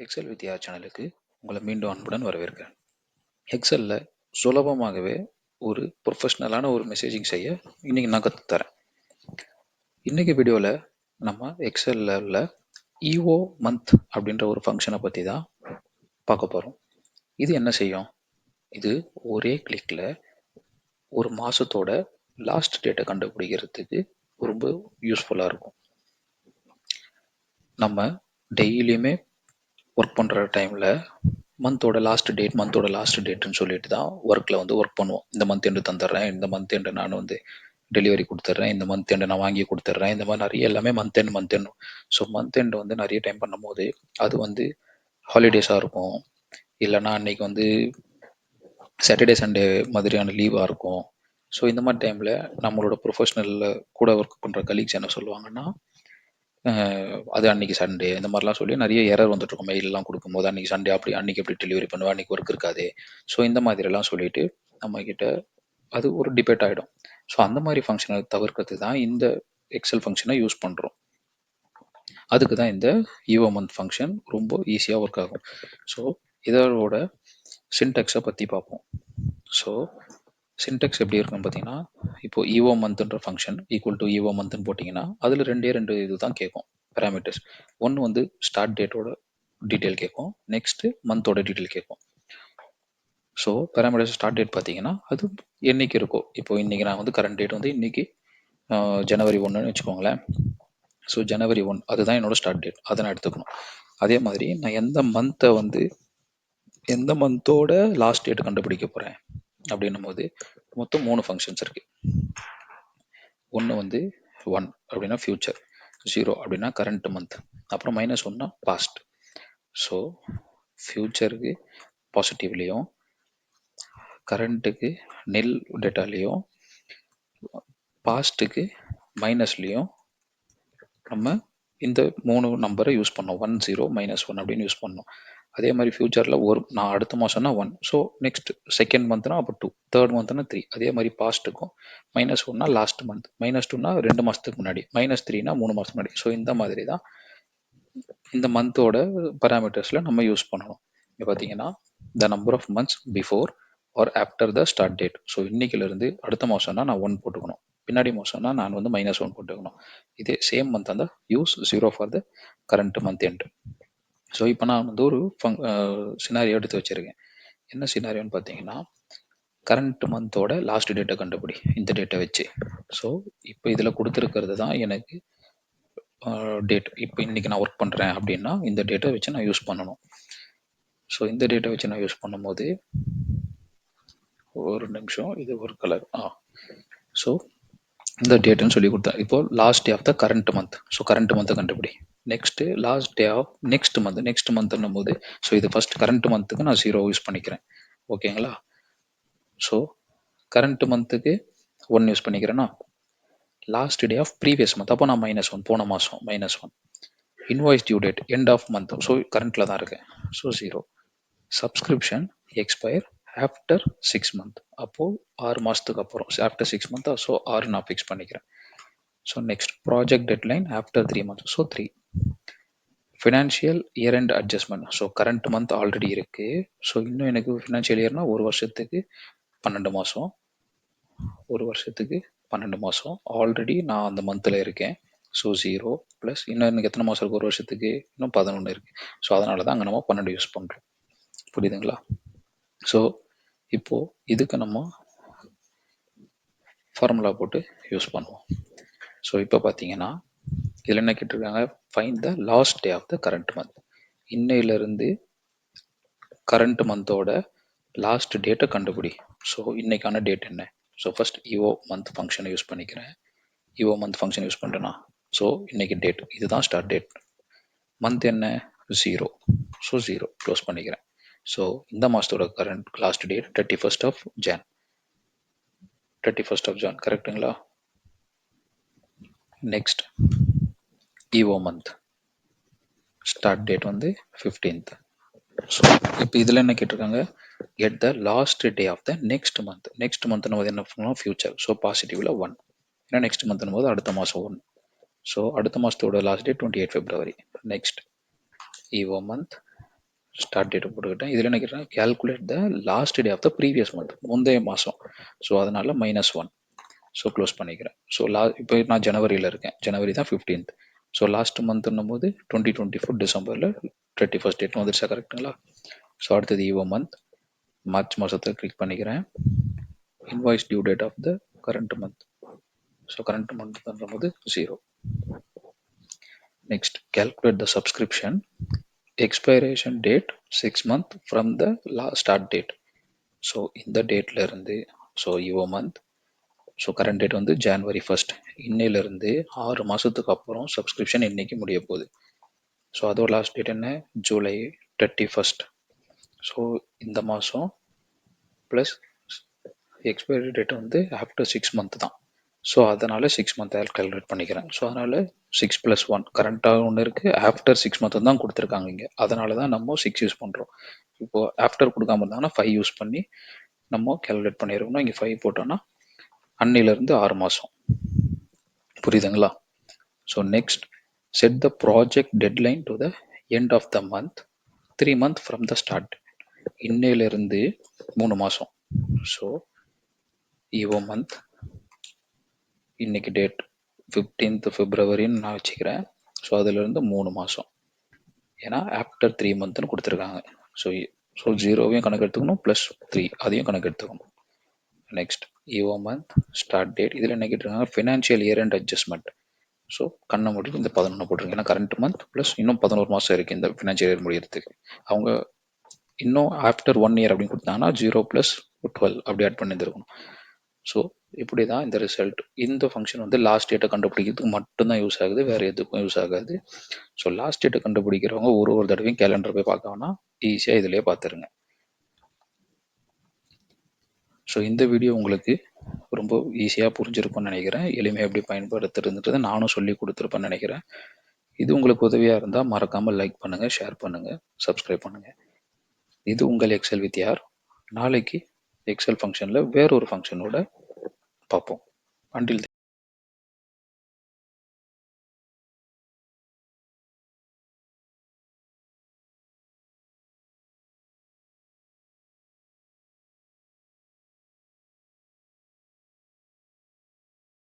XL வித்யா சேனலுக்கு உங்களை மீண்டும் அன்புடன் வரவேற்கிறேன். எக்ஸலில் சுலபமாகவே ஒரு ப்ரொஃபஷ்னலான ஒரு மெசேஜிங் செய்ய இன்னைக்கு நான் கற்றுத்தரேன் தரேன் இன்னைக்கு வீடியோவில் நம்ம எக்ஸலில் உள்ள இஓ மந்த் அப்படின்ற ஒரு ஃபங்க்ஷனை பற்றி தான் பார்க்க போகிறோம் இது என்ன செய்யும்? இது ஒரே கிளிக்கில் ஒரு மாதத்தோட லாஸ்ட் டேட்டை கண்டுபிடிக்கிறதுக்கு ரொம்ப யூஸ்ஃபுல்லாக இருக்கும். நம்ம டெய்லியுமே ஒர்க் பண்ணுற டைமில் மந்தோட லாஸ்ட் டேட் மந்தோட லாஸ்ட் டேட்னு சொல்லிட்டு தான் ஒர்க்கில் வந்து ஒர்க் பண்ணுவோம். இந்த மந்த் எண்டு தந்துடுறேன் இந்த மந்த் எண்டு நான் வந்து டெலிவரி கொடுத்துட்றேன் இந்த மந்த் எண்டு நான் வாங்கி கொடுத்துட்றேன் இந்த மாதிரி நிறைய எல்லாமே month end month end so month end வந்து நிறைய டைம் பண்ணும்போது அது வந்து ஹாலிடேஸாக இருக்கும். இல்லைன்னா அன்னைக்கு வந்து சாட்டர்டே சண்டே மாதிரியான லீவாக இருக்கும். ஸோ இந்த மாதிரி டைமில் நம்மளோட ப்ரொஃபஷ்னலில் கூட ஒர்க் பண்ணுற கலீக்ஸ் என்ன சொல்லுவாங்கன்னா அது அன்னைக்கு சண்டே இந்த மாதிரிலாம் சொல்லி நிறைய எரர் வந்துட்டு இருக்கும் மெயிலெலாம் கொடுக்கும்போது அன்னைக்கு சண்டே அப்படி அன்னைக்கு எப்படி டெலிவரி பண்ணுவேன் அன்னைக்கு ஒர்க் இருக்காது. ஸோ இந்த மாதிரிலாம் சொல்லிட்டு நம்மக்கிட்ட அது ஒரு டிபேட் ஆகிடும் ஸோ அந்த மாதிரி ஃபங்க்ஷனை தவிர்க்கிறது தான் இந்த எக்ஸல் ஃபங்க்ஷனை யூஸ் பண்ணுறோம் அதுக்கு தான் இந்த ஈவோ மந்த் ஃபங்க்ஷன் ரொம்ப ஈஸியாக ஒர்க் ஆகும். ஸோ இதோட சின்டெக்ஸை பற்றி பார்ப்போம். ஸோ சின்டெக்ஸ் எப்படி இருக்குன்னு பார்த்தீங்கன்னா இப்போ ஈவோ மந்த்ன்ற ஃபங்க்ஷன் ஈக்குவல் டு ஈவோ மந்த்னு போட்டிங்கன்னா அதில் ரெண்டே ரெண்டு இது தான் கேட்கும் பேராமீட்டர்ஸ் ஒன்று வந்து ஸ்டார்ட் டேட்டோட டீட்டெயில் கேட்கும் நெக்ஸ்ட்டு மந்தோட டீட்டெயில் கேட்கும். ஸோ பேராமீட்டர்ஸ் ஸ்டார்ட் டேட் பார்த்தீங்கன்னா அது என்னைக்கு இருக்கோ இப்போ இன்னைக்கு நான் வந்து கரண்ட் டேட் வந்து இன்னைக்கு ஜனவரி ஒன்றுன்னு வச்சுக்கோங்களேன். ஸோ ஜனவரி ஒன் அதுதான் என்னோட ஸ்டார்ட் டேட் அதை நான் எடுத்துக்கணும். அதே மாதிரி நான் எந்த மந்த்தை வந்து எந்த மந்தோட லாஸ்ட் டேட் கண்டுபிடிக்க போகிறேன் அப்படின்னும் போது மொத்தம் மூணு ஃபங்க்ஷன்ஸ் இருக்கு. ஒன்று வந்து ஒன் அப்படின்னா ஃபியூச்சர் ஜீரோ அப்படின்னா கரண்ட் மந்த் அப்புறம் மைனஸ் ஒன்னா பாஸ்ட் ஸோ ஃபியூச்சருக்கு பாசிட்டிவ்லேயும் கரண்ட்டுக்கு நெல் டேட்டாலேயும் பாஸ்ட்டுக்கு மைனஸ்லேயும் நம்ம இந்த மூணு நம்பரை யூஸ் பண்ணோம். ஒன் ஜீரோ மைனஸ் ஒன் அப்படின்னு யூஸ் பண்ணோம். அதே மாதிரி ஃபியூச்சரில் ஒரு நான் அடுத்த மாதம்னா ஒன் ஸோ நெக்ஸ்ட் செகண்ட் மந்த்னா அப்போ டூ தேர்ட் மந்த்னா த்ரீ அதே மாதிரி பாஸ்ட்டுக்கும் மைனஸ் ஒன்னா லாஸ்ட் மந்த் மைனஸ் டூனா ரெண்டு மாதத்துக்கு முன்னாடி. மைனஸ் த்ரீனா மூணு மாதத்துக்கு முன்னாடி. ஸோ இந்த மாதிரி தான் இந்த மந்தோட பராமீட்டர்ஸில் நம்ம யூஸ் பண்ணணும். இங்கே பார்த்தீங்கன்னா the number of months before or after the start date so இன்னைக்கிலிருந்து அடுத்த மாதம்னா நான் ஒன் போட்டுக்கணும். பின்னாடி மாதம்னா நான் வந்து மைனஸ் ஒன் போட்டுக்கணும். இதே சேம் மந்த் அந்த use zero for the current month end so இப்போ நான் வந்து ஒரு ஃபங் சினாரியோ எடுத்து வச்சுருக்கேன். என்ன சினாரியோன்னு பார்த்தீங்கன்னா கரண்ட் மந்தோட லாஸ்ட் டேட்டை கண்டுபிடி இந்த டேட்டை வச்சு. ஸோ இப்போ இதில் கொடுத்துருக்கிறது தான் எனக்கு டேட் இப்போ இன்னைக்கு நான் ஒர்க் பண்ணுறேன் அப்படின்னா இந்த டேட்டை வச்சு நான் யூஸ் பண்ணணும். ஸோ இந்த டேட்டை வச்சு நான் யூஸ் பண்ணும்போது ஒரு நிமிஷம் இது ஒரு கலர் ஆ. ஸோ இந்த டேட்டுன்னு சொல்லி கொடுத்தேன் இப்போ last day of the current month so current மந்த்தை கண்டுபிடி. Next last day of next month next மந்த்னும் போது ஸோ இது ஃபர்ஸ்ட் கரண்ட் மந்த்துக்கு நான் ஜீரோ யூஸ் பண்ணிக்கிறேன். ஓகேங்களா ஸோ கரண்ட் மந்த்துக்கு one use பண்ணிக்கிறேன்னா last day of previous month அப்போ நான் மைனஸ் ஒன் போன மாதம் minus one invoice due date end of month so கரண்ட்டில் தான் இருக்கேன். So zero subscription expire after six month அப்போது ஆறு மாதத்துக்கு அப்புறம். ஆஃப்டர் சிக்ஸ் மந்த் ஸோ ஆறு நான் ஃபிக்ஸ் பண்ணிக்கிறேன். So next project deadline after three months so three financial year and adjustment so current month already இருக்குது ஸோ இன்னும் எனக்கு ஃபினான்ஷியல் இயர்னா ஒரு வருஷத்துக்கு பன்னெண்டு மாதம் ஒரு வருஷத்துக்கு பன்னெண்டு மாதம் ஆல்ரெடி நான் அந்த மந்தில் இருக்கேன். ஸோ ஜீரோ ப்ளஸ் இன்னும் எனக்கு எத்தனை மாதம் இருக்குது ஒரு வருஷத்துக்கு இன்னும் பதினொன்று இருக்குது ஸோ அதனால தான் அங்கே நம்ம பன்னெண்டு யூஸ் பண்ணுறோம் புரியுதுங்களா? ஸோ இப்போ இதுக்கு நம்ம ஃபார்முலா போட்டு யூஸ் பண்ணுவோம். ஸோ இப்போ பார்த்தீங்கன்னா இதில் என்ன கேட்டிருக்காங்க? Find the last day of the current month இன்னையிலிருந்து கரண்ட் மந்தோட லாஸ்ட் டேட்டை கண்டுபிடி. ஸோ இன்னைக்கான டேட் என்ன? ஸோ ஃபர்ஸ்ட் இஓ மந்த் ஃபங்க்ஷனை யூஸ் பண்ணிக்கிறேன். இஓ மந்த் ஃபங்க்ஷன் யூஸ் பண்ணுறேன்னா ஸோ இன்னைக்கு டேட் இதுதான் ஸ்டார்ட் டேட் மந்த் என்ன? ஜீரோ ஸோ ஜீரோ க்ளோஸ் பண்ணிக்கிறேன். ஸோ இந்த மாதத்தோட current last date thirty first of Jan thirty first of Jan கரெக்டுங்களா next EO month start date வந்து ஃபிஃப்டீன்த் ஸோ இப்போ இதில் என்ன கேட்டிருக்காங்க? Get the last day of the next month next மந்த்னு போது என்ன பண்ணலாம்? ஃபியூச்சர் ஸோ பாசிட்டிவில் ஒன் ஏன்னா நெக்ஸ்ட் மந்த்னு போது அடுத்த மாதம் ஒன் ஸோ அடுத்த மாதத்தோட last day twenty eight February next EO month start date போட்டுக்கிட்டேன். இதில் என்ன கேட்குறேன் calculate the last day of the previous month முந்தைய மாதம் ஸோ அதனால் மைனஸ் ஒன் ஸோ க்ளோஸ் பண்ணிக்கிறேன். ஸோ லா இப்போ நான் ஜனவரியில் இருக்கேன். ஜனவரி தான் ஃபிஃப்டீன்த் ஸோ லாஸ்ட் மந்த்னும் போது டுவெண்ட்டி டுவெண்ட்டி ஃபோர் டிசம்பரில் தேர்ட்டி ஃபஸ்ட் டேட் வந்துருச்சா கரெக்டுங்களா ஸோ அடுத்தது ஈவோ மந்த் மார்ச் மாதத்தில் கிளிக் பண்ணிக்கிறேன். Invoice due date of the current month so current மந்த்ன்ற போது zero next calculate the subscription expiration date six month from the law start date so இந்த டேட்லேருந்து so EO month so current date வந்து January first இன்னையிலேருந்து ஆறு மாதத்துக்கு அப்புறம் subscription இன்றைக்கி முடிய போகுது. ஸோ அதோட லாஸ்ட் டேட் என்ன? ஜூலை தேர்ட்டி ஃபர்ஸ்ட் ஸோ இந்த மாதம் ப்ளஸ் எக்ஸ்பைரி டேட் வந்து ஆஃப்டர் சிக்ஸ் மந்த் தான். ஸோ அதனால் சிக்ஸ் மந்த் கால்குலேட் பண்ணிக்கிறேன். ஸோ அதனால் சிக்ஸ் ப்ளஸ் ஒன் கரண்ட்டாக ஒன்று இருக்குது ஆஃப்டர் சிக்ஸ் மந்த் தான் கொடுத்துருக்காங்க இங்கே. அதனால தான் நம்ம சிக்ஸ் யூஸ் பண்ணுறோம் இப்போது ஆஃப்டர் கொடுக்காம இருந்தாங்கன்னா ஃபைவ் யூஸ் பண்ணி நம்ம கேல்குலேட் பண்ணியிருக்கணும் இங்கே ஃபைவ் போட்டோன்னா அன்னிலேருந்து ஆறு மாதம் புரியுதுங்களா? So next set the project deadline to the end of the month three month from the start இன்னையிலேருந்து மூணு மாதம் ஸோ ஈவோ மந்த் இன்னைக்கு டேட் ஃபிஃப்டீன்த் பிப்ரவரின்னு நான் வச்சுக்கிறேன். ஸோ அதுலேருந்து மூணு மாதம் ஏன்னா ஆஃப்டர் த்ரீ மந்த்னு கொடுத்துருக்காங்க. ஸோ ஸோ ஜீரோவையும் கணக்கு எடுத்துக்கணும் ப்ளஸ் த்ரீ அதையும் கணக்கு எடுத்துக்கணும் next EO month start date இதில் என்ன கேட்டிருக்காங்க? Financial year and adjustment so கண்ணை முடிவு இந்த பதினொன்று போட்டிருக்கு ஏன்னா கரண்ட் மந்த் ப்ளஸ் இன்னும் பதினோரு மாதம் இருக்குது இந்த ஃபினான்ஷியல் இயர் முடியறதுக்கு. அவங்க இன்னும் ஆஃப்டர் ஒன் இயர் அப்படின்னு கொடுத்தாங்கன்னா ஜீரோ ப்ளஸ் டுவெல் அப்படி ஆட் பண்ணியிருந்துருக்கணும். ஸோ இப்படி தான் இந்த ரிசல்ட் இந்த ஃபங்க்ஷன் வந்து லாஸ்ட் டேட்டை கண்டுபிடிக்கிறதுக்கு மட்டும்தான் யூஸ் ஆகுது வேறு எதுக்கும் யூஸ் ஆகாது. ஸோ லாஸ்ட் டேட்டை கண்டுபிடிக்கிறவங்க ஒரு ஒரு தடவையும் கேலண்டர் போய் பார்க்க வேணா ஈஸியாக இதிலே பார்த்துருங்க. ஸோ இந்த வீடியோ உங்களுக்கு ரொம்ப ஈஸியாக புரிஞ்சிருக்கும்னு நினைக்கிறேன். எளிமையாக எப்படி பயன்படுத்துறதுன்றதை நானும் சொல்லி கொடுத்துருப்பேன்னு நினைக்கிறேன். இது உங்களுக்கு உதவியாக இருந்தால் மறக்காமல் லைக் பண்ணுங்கள் ஷேர் பண்ணுங்கள் சப்ஸ்கிரைப் பண்ணுங்கள் இது உங்கள் எக்ஸல் வித் யார் நாளைக்கு எக்ஸல் ஃபங்க்ஷனில் வேறொரு ஃபங்க்ஷனோட பார்ப்போம். அண்டில்